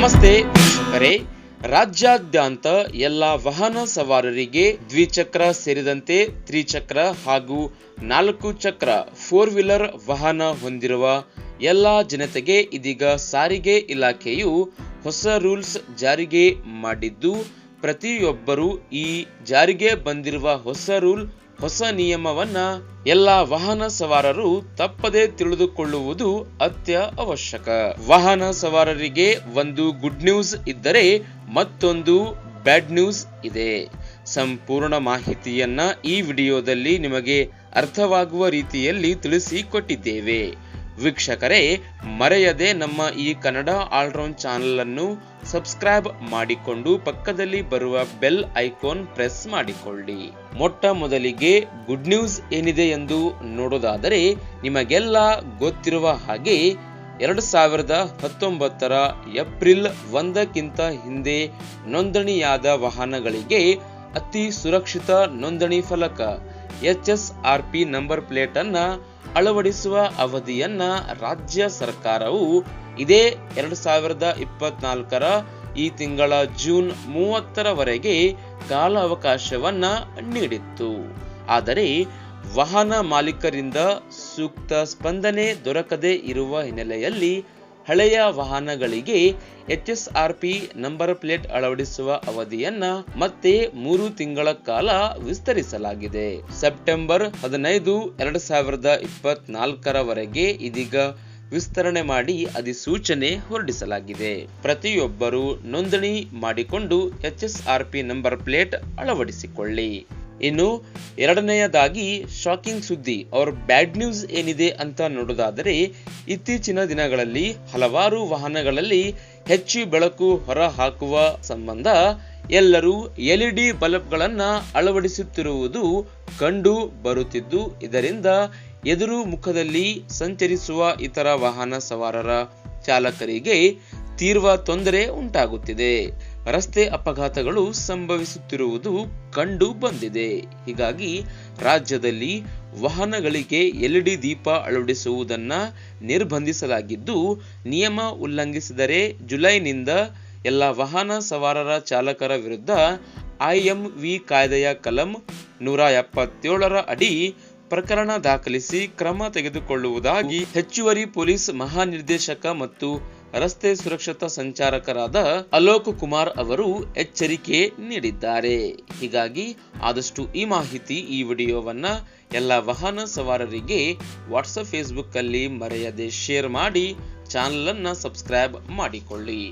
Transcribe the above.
ನಮಸ್ತೆ. ವೀಕ್ಷಕರೇ, ರಾಜ್ಯಾದ್ಯಂತ ಎಲ್ಲ ವಾಹನ ಸವಾರರಿಗೆ ದ್ವಿಚಕ್ರ ಸೇರಿದಂತೆ ತ್ರಿಚಕ್ರ ಹಾಗೂ ನಾಲ್ಕು ಚಕ್ರ ಫೋರ್ ವೀಲರ್ ವಾಹನ ಹೊಂದಿರುವ ಎಲ್ಲ ಜನತೆಗೆ ಇದೀಗ ಸಾರಿಗೆ ಇಲಾಖೆಯು ಹೊಸ ರೂಲ್ಸ್ ಜಾರಿಗೆ ಮಾಡಿದ್ದು, ಪ್ರತಿಯೊಬ್ಬರು ಈ ಜಾರಿಗೆ ಬಂದಿರುವ ಹೊಸ ರೂಲ್ ಹೊಸ ನಿಯಮವನ್ನ ಎಲ್ಲ ವಾಹನ ಸವಾರರು ತಪ್ಪದೇ ತಿಳಿದುಕೊಳ್ಳುವುದು ಅತ್ಯ ಅವಶ್ಯಕ. ವಾಹನ ಸವಾರರಿಗೆ ಒಂದು ಗುಡ್ ನ್ಯೂಸ್ ಇದ್ದರೆ ಮತ್ತೊಂದು ಬ್ಯಾಡ್ ನ್ಯೂಸ್ ಇದೆ. ಸಂಪೂರ್ಣ ಮಾಹಿತಿಯನ್ನ ಈ ವಿಡಿಯೋದಲ್ಲಿ ನಿಮಗೆ ಅರ್ಥವಾಗುವ ರೀತಿಯಲ್ಲಿ ತಿಳಿಸಿಕೊಟ್ಟಿದ್ದೇವೆ ವೀಕ್ಷಕರೇ, ಮರೆಯದೆ ನಮ್ಮ ಈ ಕನ್ನಡ ಆಲ್ರೌಂಡ್ ಚಾನಲ್ ಅನ್ನು ಸಬ್ಸ್ಕ್ರೈಬ್ ಮಾಡಿಕೊಂಡು ಪಕ್ಕದಲ್ಲಿ ಬರುವ ಬೆಲ್ ಐಕಾನ್ ಪ್ರೆಸ್ ಮಾಡಿಕೊಳ್ಳಿ. ಮೊಟ್ಟ ಮೊದಲಿಗೆ ಗುಡ್ ನ್ಯೂಸ್ ಏನಿದೆ ಎಂದು ನೋಡೋದಾದರೆ, ನಿಮಗೆಲ್ಲ ಗೊತ್ತಿರುವ ಹಾಗೆ ಎರಡು ಸಾವಿರದ ಹತ್ತೊಂಬತ್ತರ ಏಪ್ರಿಲ್ ಒಂದಕ್ಕಿಂತ ಹಿಂದೆ ನೋಂದಣಿಯಾದ ವಾಹನಗಳಿಗೆ ಅತಿ ಸುರಕ್ಷಿತ ನೋಂದಣಿ ಫಲಕ H S R P number plate ಅನ್ನ ಅಳವಡಿಸುವ ಅವಧಿಯನ್ನ ರಾಜ್ಯ ಸರ್ಕಾರವು ಇದೇ ಎರಡು ಸಾವಿರದ ಇಪ್ಪತ್ನಾಲ್ಕರ ಈ ತಿಂಗಳ ಜೂನ್ ಮೂವತ್ತರವರೆಗೆ ಕಾಲಾವಕಾಶವನ್ನ ನೀಡಿತ್ತು. ಆದರೆ ವಾಹನ ಮಾಲೀಕರಿಂದ ಸೂಕ್ತ ಸ್ಪಂದನೆ ದೊರಕದೇ ಇರುವ ಹಿನ್ನೆಲೆಯಲ್ಲಿ ಹಳೆಯ ವಾಹನಗಳಿಗೆ ಎಚ್ಎಸ್ಆರ್ಪಿ ನಂಬರ್ ಪ್ಲೇಟ್ ಅಳವಡಿಸುವ ಅವಧಿಯನ್ನ ಮತ್ತೆ ಮೂರು ತಿಂಗಳ ಕಾಲ ವಿಸ್ತರಿಸಲಾಗಿದೆ. ಸೆಪ್ಟೆಂಬರ್ ಹದಿನೈದು ಎರಡು ಸಾವಿರದ ಇಪ್ಪತ್ನಾಲ್ಕರವರೆಗೆ ಇದೀಗ ವಿಸ್ತರಣೆ ಮಾಡಿ ಅಧಿಸೂಚನೆ ಹೊರಡಿಸಲಾಗಿದೆ. ಪ್ರತಿಯೊಬ್ಬರು ನೋಂದಣಿ ಮಾಡಿಕೊಂಡು ಎಚ್ಎಸ್ಆರ್ಪಿ ನಂಬರ್ ಪ್ಲೇಟ್ ಅಳವಡಿಸಿಕೊಳ್ಳಿ. ಇನ್ನು ಎರಡನೆಯದಾಗಿ ಶಾಕಿಂಗ್ ಸುದ್ದಿ ಅವ್ರ ಬ್ಯಾಡ್ ನ್ಯೂಸ್ ಏನಿದೆ ಅಂತ ನೋಡೋದಾದರೆ, ಇತ್ತೀಚಿನ ದಿನಗಳಲ್ಲಿ ಹಲವಾರು ವಾಹನಗಳಲ್ಲಿ ಹೆಚ್ಚು ಬೆಳಕು ಹೊರ ಹಾಕುವ ಸಂಬಂಧ ಎಲ್ಲರೂ ಎಲ್ಇಡಿ ಬಲ್ಬ್ಗಳನ್ನು ಅಳವಡಿಸುತ್ತಿರುವುದು ಕಂಡು ಬರುತ್ತಿದ್ದು, ಇದರಿಂದ ಎದುರು ಮುಖದಲ್ಲಿ ಸಂಚರಿಸುವ ಇತರ ವಾಹನ ಸವಾರರ ಚಾಲಕರಿಗೆ ತೀವ್ರ ತೊಂದರೆ ಉಂಟಾಗುತ್ತಿದೆ. ರಸ್ತೆ ಅಪಘಾತಗಳು ಸಂಭವಿಸುತ್ತಿರುವುದು ಕಂಡು ಬಂದಿದೆ. ಹೀಗಾಗಿ ರಾಜ್ಯದಲ್ಲಿ ವಾಹನಗಳಿಗೆ ಎಲ್ಇಡಿ ದೀಪ ಅಳವಡಿಸುವುದನ್ನ ನಿರ್ಬಂಧಿಸಲಾಗಿದ್ದು, ನಿಯಮ ಉಲ್ಲಂಘಿಸಿದರೆ ಜುಲೈನಿಂದ ಎಲ್ಲ ವಾಹನ ಸವಾರರ ಚಾಲಕರ ವಿರುದ್ಧ ಐಎಂವಿ ಕಾಯ್ದೆಯ ಕಲಂ ನೂರ ಎಪ್ಪತ್ತೇಳರ ಅಡಿ ಪ್ರಕರಣ ದಾಖಲಿಸಿ ಕ್ರಮ ತೆಗೆದುಕೊಳ್ಳುವುದಾಗಿ ಹೆಚ್ಚುವರಿ ಪೊಲೀಸ್ ಮಹಾನಿರ್ದೇಶಕ ಮತ್ತು ರಸ್ತೆ ಸುರಕ್ಷತಾ ಸಂಚಾರಕರಾದ ಅಲೋಕ್ ಕುಮಾರ್ ಅವರು ಎಚ್ಚರಿಕೆ ನೀಡಿದ್ದಾರೆ. ಹೀಗಾಗಿ ಆದಷ್ಟು ಈ ಮಾಹಿತಿ ಈ ವಿಡಿಯೋವನ್ನ ಎಲ್ಲ ವಾಹನ ಸವಾರರಿಗೆ ವಾಟ್ಸಪ್ ಫೇಸ್ಬುಕ್ ಅಲ್ಲಿ ಮರೆಯದೆ ಶೇರ್ ಮಾಡಿ ಚಾನಲ್ ಅನ್ನ ಸಬ್ಸ್ಕ್ರೈಬ್ ಮಾಡಿಕೊಳ್ಳಿ.